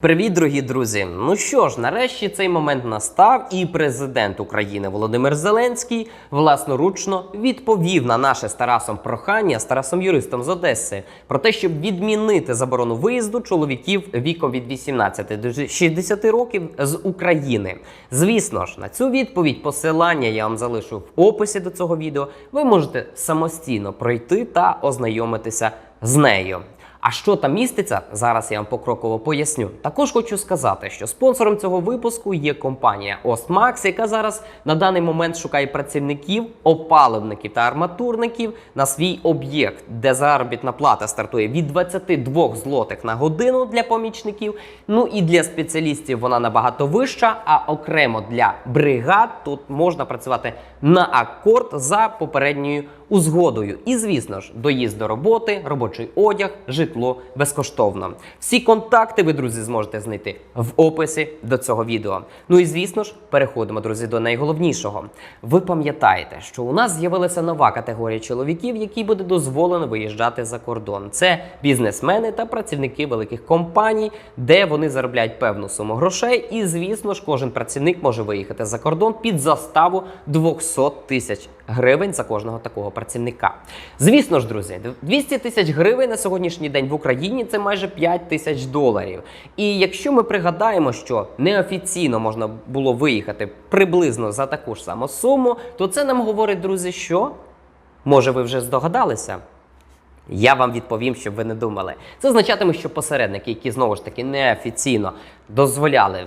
Привіт, дорогі друзі! Ну що ж, нарешті цей момент настав, і президент України Володимир Зеленський власноручно відповів на наше з Тарасом прохання з Тарасом юристом з Одеси про те, щоб відмінити заборону виїзду чоловіків віком від 18 до 60 років з України. Звісно ж, на цю відповідь посилання я вам залишу в описі до цього відео. Ви можете самостійно пройти та ознайомитися з нею. А що там міститься, зараз я вам покроково поясню. Також хочу сказати, що спонсором цього випуску є компанія Ostmax, яка зараз на даний момент шукає працівників, опаливників та арматурників на свій об'єкт, де заробітна плата стартує від 22 злотих на годину для помічників. Ну і для спеціалістів вона набагато вища, а окремо для бригад тут можна працювати на акорд за попередньою узгодою. І звісно ж, доїзд до роботи, робочий одяг, житло безкоштовно. Всі контакти ви, друзі, зможете знайти в описі до цього відео. Ну і звісно ж, переходимо, друзі, до найголовнішого. Ви пам'ятаєте, що у нас з'явилася нова категорія чоловіків, якій буде дозволено виїжджати за кордон. Це бізнесмени та працівники великих компаній, де вони заробляють певну суму грошей. І звісно ж, кожен працівник може виїхати за кордон під заставу 200 тисяч гривень за кожного такого працівника. Звісно ж, друзі, 200 тисяч гривень на сьогоднішній день в Україні це майже 5 тисяч доларів. І якщо ми пригадаємо, що неофіційно можна було виїхати приблизно за таку ж саму суму, то це нам говорить, друзі, що може ви вже здогадалися. Я вам відповім, щоб ви не думали. Це означатиме, що посередники, які знову ж таки неофіційно дозволяли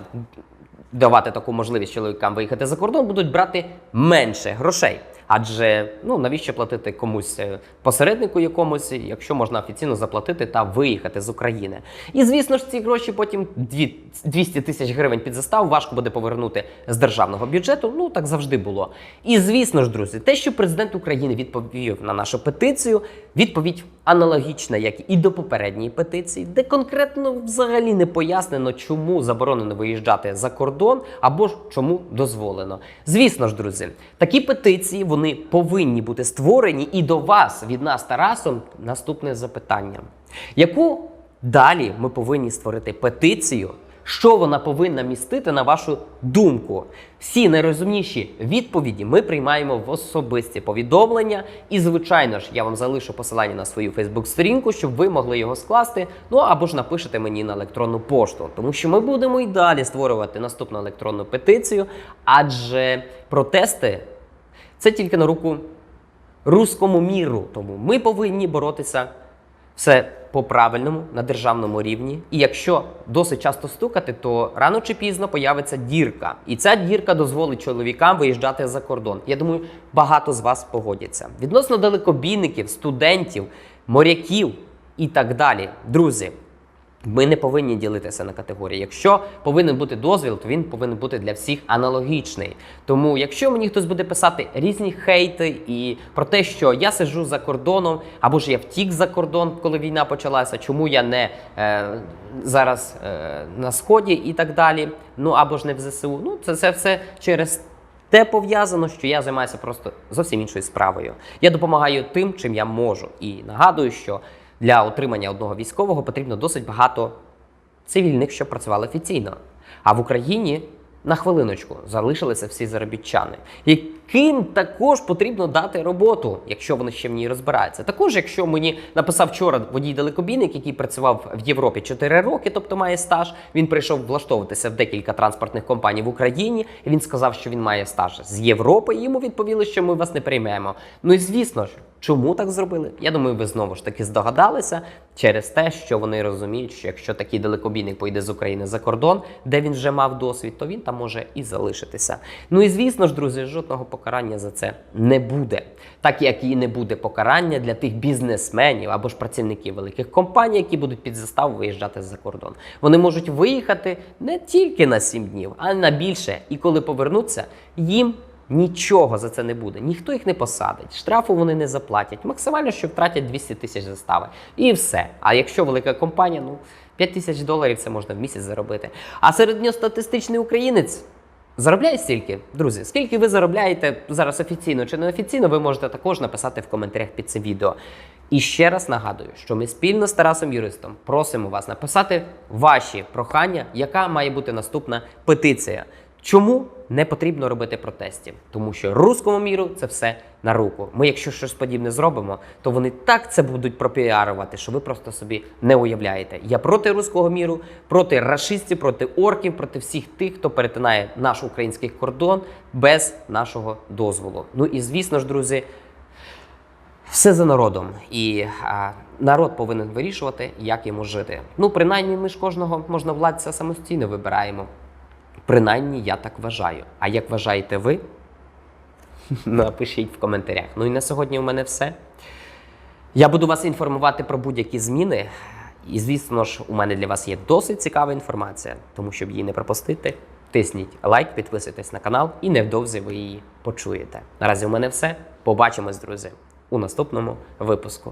давати таку можливість чоловікам виїхати за кордон, будуть брати менше грошей. Адже ну навіщо платити комусь е, посереднику якомусь, якщо можна офіційно заплатити та виїхати з України? І звісно ж, ці гроші потім дві- 200 тисяч гривень під заставу важко буде повернути з державного бюджету. Ну так завжди було. І звісно ж, друзі, те, що президент України відповів на нашу петицію, відповідь аналогічна, як і до попередньої петиції, де конкретно взагалі не пояснено, чому заборонено виїжджати за кордон або ж чому дозволено. Звісно ж, друзі, такі петиції вони повинні бути створені і до вас від нас, Тарасом, наступне запитання: яку далі ми повинні створити петицію? Що вона повинна містити на вашу думку? Всі найрозумніші відповіді ми приймаємо в особисті повідомлення. І, звичайно ж, я вам залишу посилання на свою Фейсбук-сторінку, щоб ви могли його скласти. Ну або ж напишете мені на електронну пошту, тому що ми будемо і далі створювати наступну електронну петицію, адже протести це тільки на руку руському міру. Тому ми повинні боротися все по-правильному на державному рівні. І якщо досить часто стукати, то рано чи пізно появиться дірка. І ця дірка дозволить чоловікам виїжджати за кордон. Я думаю, багато з вас погодяться. Відносно далекобійників, студентів, моряків і так далі. Друзі. Ми не повинні ділитися на категорії. Якщо повинен бути дозвіл, то він повинен бути для всіх аналогічний. Тому, якщо мені хтось буде писати різні хейти і про те, що я сиджу за кордоном, або ж я втік за кордон, коли війна почалася, чому я не е, зараз е, на сході і так далі, ну або ж не в ЗСУ, ну це, це все через. Те пов'язано, що я займаюся просто зовсім іншою справою. Я допомагаю тим, чим я можу. І нагадую, що для отримання одного військового потрібно досить багато цивільних, що працювали офіційно. А в Україні на хвилиночку залишилися всі заробітчани, яким також потрібно дати роботу, якщо вони ще в ній розбираються. Також, якщо мені написав вчора водій далекобійник, який працював в Європі 4 роки, тобто має стаж, він прийшов влаштовуватися в декілька транспортних компаній в Україні. І він сказав, що він має стаж з Європи. І йому відповіли, що ми вас не приймемо. Ну і звісно ж. Чому так зробили? Я думаю, ви знову ж таки здогадалися через те, що вони розуміють, що якщо такий далекобійник поїде з України за кордон, де він вже мав досвід, то він там може і залишитися. Ну і звісно ж, друзі, жодного покарання за це не буде. Так як і не буде покарання для тих бізнесменів або ж працівників великих компаній, які будуть під заставу виїжджати за кордон. Вони можуть виїхати не тільки на 7 днів, а й на більше. І коли повернуться, їм. Нічого за це не буде, ніхто їх не посадить, штрафу вони не заплатять. Максимально, що втратять 200 тисяч застави. І все. А якщо велика компанія, ну 5 тисяч доларів це можна в місяць заробити. А середньостатистичний українець заробляє стільки, друзі. Скільки ви заробляєте зараз офіційно чи неофіційно, ви можете також написати в коментарях під цим відео. І ще раз нагадую, що ми спільно з Тарасом Юристом просимо вас написати ваші прохання, яка має бути наступна петиція. Чому не потрібно робити протестів? Тому що руському міру це все на руку. Ми, якщо щось подібне зробимо, то вони так це будуть пропіарувати, що ви просто собі не уявляєте. Я проти руського міру, проти рашистів, проти орків, проти всіх тих, хто перетинає наш український кордон без нашого дозволу. Ну і звісно ж, друзі. Все за народом, і а, народ повинен вирішувати, як йому жити. Ну, принаймні, ми ж кожного можновладця самостійно вибираємо. Принаймні, я так вважаю. А як вважаєте ви? Напишіть в коментарях. Ну і на сьогодні у мене все. Я буду вас інформувати про будь-які зміни. І, звісно ж, у мене для вас є досить цікава інформація, тому щоб її не пропустити, тисніть лайк, підписуйтесь на канал, і невдовзі ви її почуєте. Наразі у мене все. Побачимось, друзі, у наступному випуску.